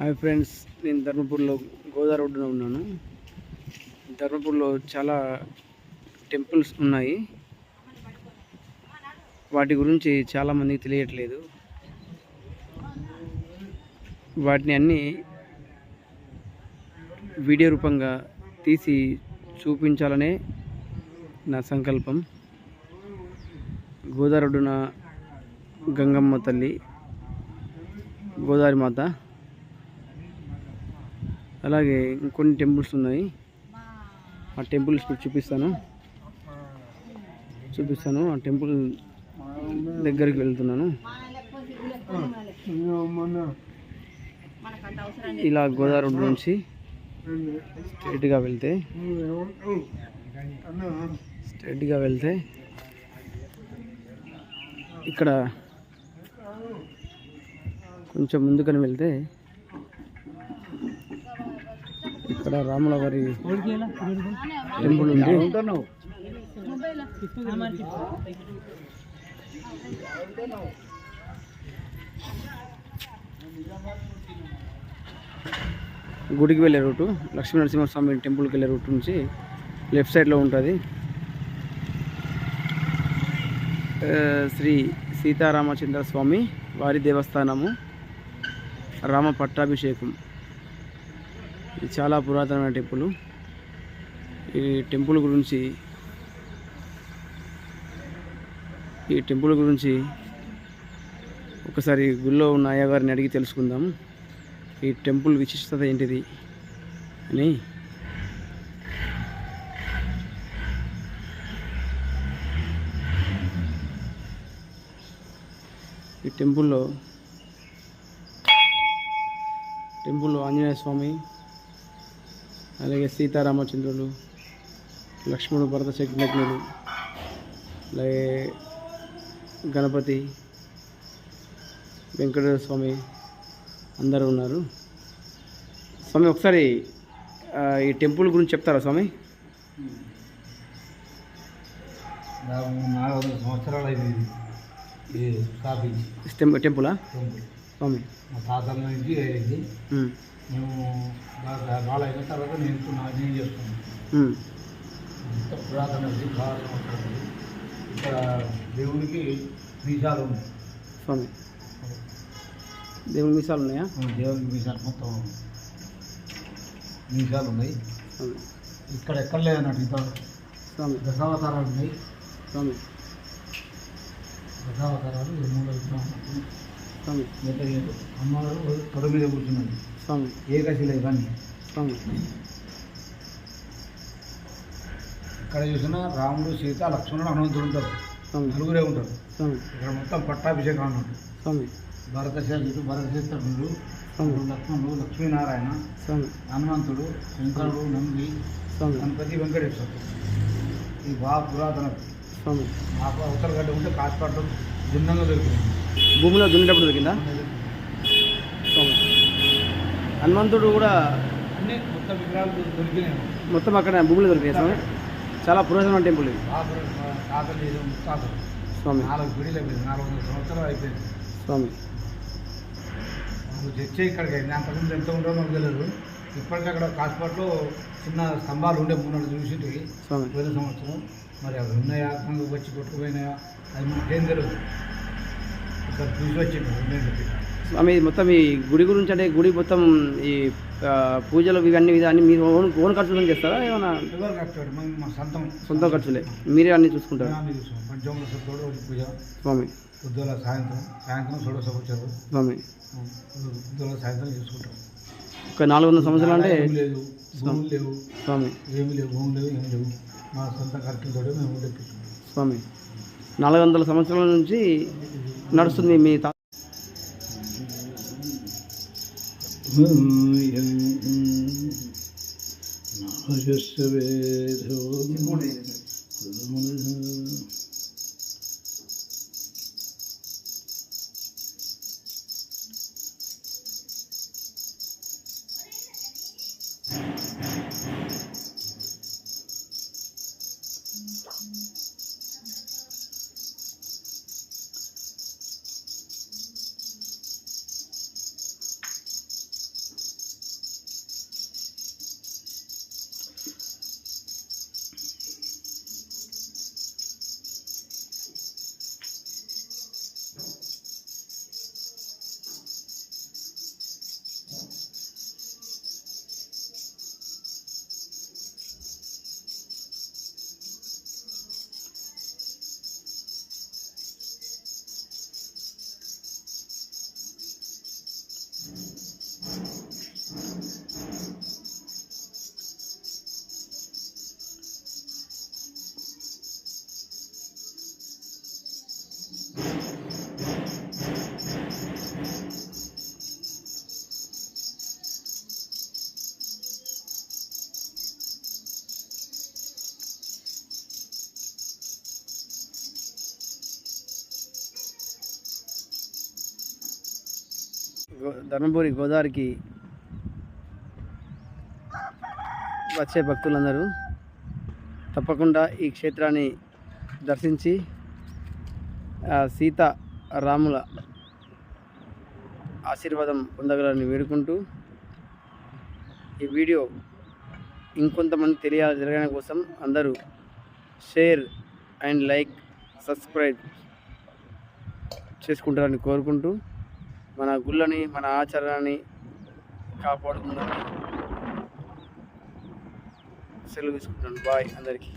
Hi friends నేను ధర్మపూర్లో గోదావరి ఒడ్డున ఉన్నాను. ధర్మపూర్లో చాలా టెంపుల్స్ ఉన్నాయి. వాటి గురించి చాలామందికి తెలియట్లేదు. వాటిని అన్నీ వీడియో రూపంగా తీసి చూపించాలనే నా సంకల్పం. గోదావరి ఒడ్డున గంగమ్మ తల్లి గోదావరి మాత అలాగే ఇంకొన్ని టెంపుల్స్ ఉన్నాయి. ఆ టెంపుల్స్ చూపిస్తాను. చూపిస్తాను. ఆ టెంపుల్ దగ్గరికి వెళ్తున్నాను. ఇలా గోదావరి రోడ్డు నుంచి స్ట్రైట్గా వెళ్తే స్ట్రైట్గా వెళ్తే ఇక్కడ కొంచెం ముందుకని వెళ్తే ఇక్కడ రాముల వారి టెంపుల్ ఉంది. గుడికి వెళ్ళే రూటు లక్ష్మీ నరసింహస్వామి టెంపుల్కి వెళ్ళే రూట్ నుంచి లెఫ్ట్ సైడ్లో ఉంటుంది. శ్రీ సీతారామచంద్ర స్వామి వారి దేవస్థానము రామ పట్టాభిషేకం. ఇది చాలా పురాతనమైన టెంపుల్. ఈ టెంపుల్ గురించి ఈ టెంపుల్ గురించి ఒకసారి గుళ్ళో ఉన్న అయ్యగారిని అడిగి తెలుసుకుందాం. ఈ టెంపుల్ విశిష్టత ఏంటిది అని. ఈ టెంపుల్లో టెంపుల్లో ఆంజనేయ స్వామి అలాగే సీతారామచంద్రులు లక్ష్మణుడు భరత శత్రుఘ్నులు అలాగే గణపతి వెంకటేశ్వర స్వామి అందరూ ఉన్నారు. స్వామి ఒకసారి ఈ టెంపుల్ గురించి చెప్తారా స్వామి? నాలుగు వందల సంవత్సరాలు అయింది టెంపులా? టెంపుల్. స్వామి. మా తాతల నుంచి ఉమ్, మేము బాగా బాగా అయిన తర్వాత నేను నా నేను చేసుకున్నాను. బాగా సంవత్సరాలు ఇక్కడ దేవునికి మీసాలు ఉన్నాయి. స్వామి. దేవుని మీసాలు ఉన్నాయా? దేవునికి మీసాలు మొత్తం మీసాలు ఉన్నాయి. ఇక్కడ ఎక్కడ లేదన్నట్టు ఇంత స్వామి. దశావతారాలు ఉన్నాయి. స్వామి. దశావతారాలు మూడు స్వామి. అమ్మవారు మీద కూర్చున్నది స్వామి. ఏకశిల ఇవన్నీ స్వామి. ఇక్కడ చూసినా రాముడు సీత లక్ష్మణుడు హనుమంతుడు ఉంటారు. నలుగురే ఉంటారు. స్వామి. ఇక్కడ మొత్తం పట్టాభిషేకం అన్నట్టు. స్వామి. భరత శేషుడు భరత స్వామి. లక్ష్మణుడు లక్ష్మీనారాయణ స్వామి. హనుమంతుడు శంకరుడు నంది స్వామి. గణపతి వెంకటేశ్వరుడు. ఇది బాగా పురాతన స్వామి. మాకు అవతల గడ్డ ఉంటే దొరికింది భూమిలో దున్నేటప్పుడు దొరికిందా? స్వామి హనుమంతుడు కూడా అన్ని కొత్త విగ్రహాలు దొరికినాయి మొత్తం అక్కడ భూమిలో దొరికాయి స్వామి. చాలా పురాతనమైన టెంపుల్ ఇది. స్వామి. స్వామి. చర్చ ఇక్కడికి అంతకుముందు ఎంత ఉండో మాకు తెలియదు ఇప్పటికీ అక్కడ కాసుపట్లో చిన్న స్తంభాలు ఉండే మూడు చూసి స్వామి. పోయిన సంవత్సరం. మరి అవి ఉన్నాయా? వచ్చి కొట్టుకుపోయినాయా? అది మనకేం తెలియదు స్వామి మొత్తం ఈ గుడి గురించి అంటే గుడి మొత్తం ఈ పూజలు ఇవన్నీ అన్ని మీరు ఓన్ ఓన్ ఖర్చులు చేస్తారా? ఏమైనా సొంతం. ఖర్చులే. మీరే అన్ని చూసుకుంటారు. స్వామి. పొద్దుల సాయంత్రం. సాయంత్రం షోడశ వచ్చారు. స్వామి. పొద్దుల సాయంత్రం చూసుకుంటాం. ఒక నాలుగు వందల సంవత్సరాలు అంటే లేదు లేవు. స్వామి. ఏమి లేవు. భూములు లేవు ఏమి లేవు. మా సొంత ఖర్చులతో మేము ఉండేపిస్తాం స్వామి. నాలుగు వందల సంవత్సరాల నుంచి నడుస్తుంది మీ తా నారస్వేధో ధర్మపురి గోదావరికి వచ్చే భక్తులందరూ తప్పకుండా ఈ క్షేత్రాన్ని దర్శించి సీత రాముల ఆశీర్వాదం పొందగలని వేడుకుంటూ ఈ వీడియో ఇంకొంతమంది తెలియాలి జరగడం కోసం అందరూ షేర్ అండ్ లైక్ సబ్స్క్రైబ్ చేసుకుంటారని కోరుకుంటూ మన గుళ్ళని మన ఆచారాన్ని కాపాడుకుందామని సెలవు తీసుకుంటాను బాయ్ అందరికీ.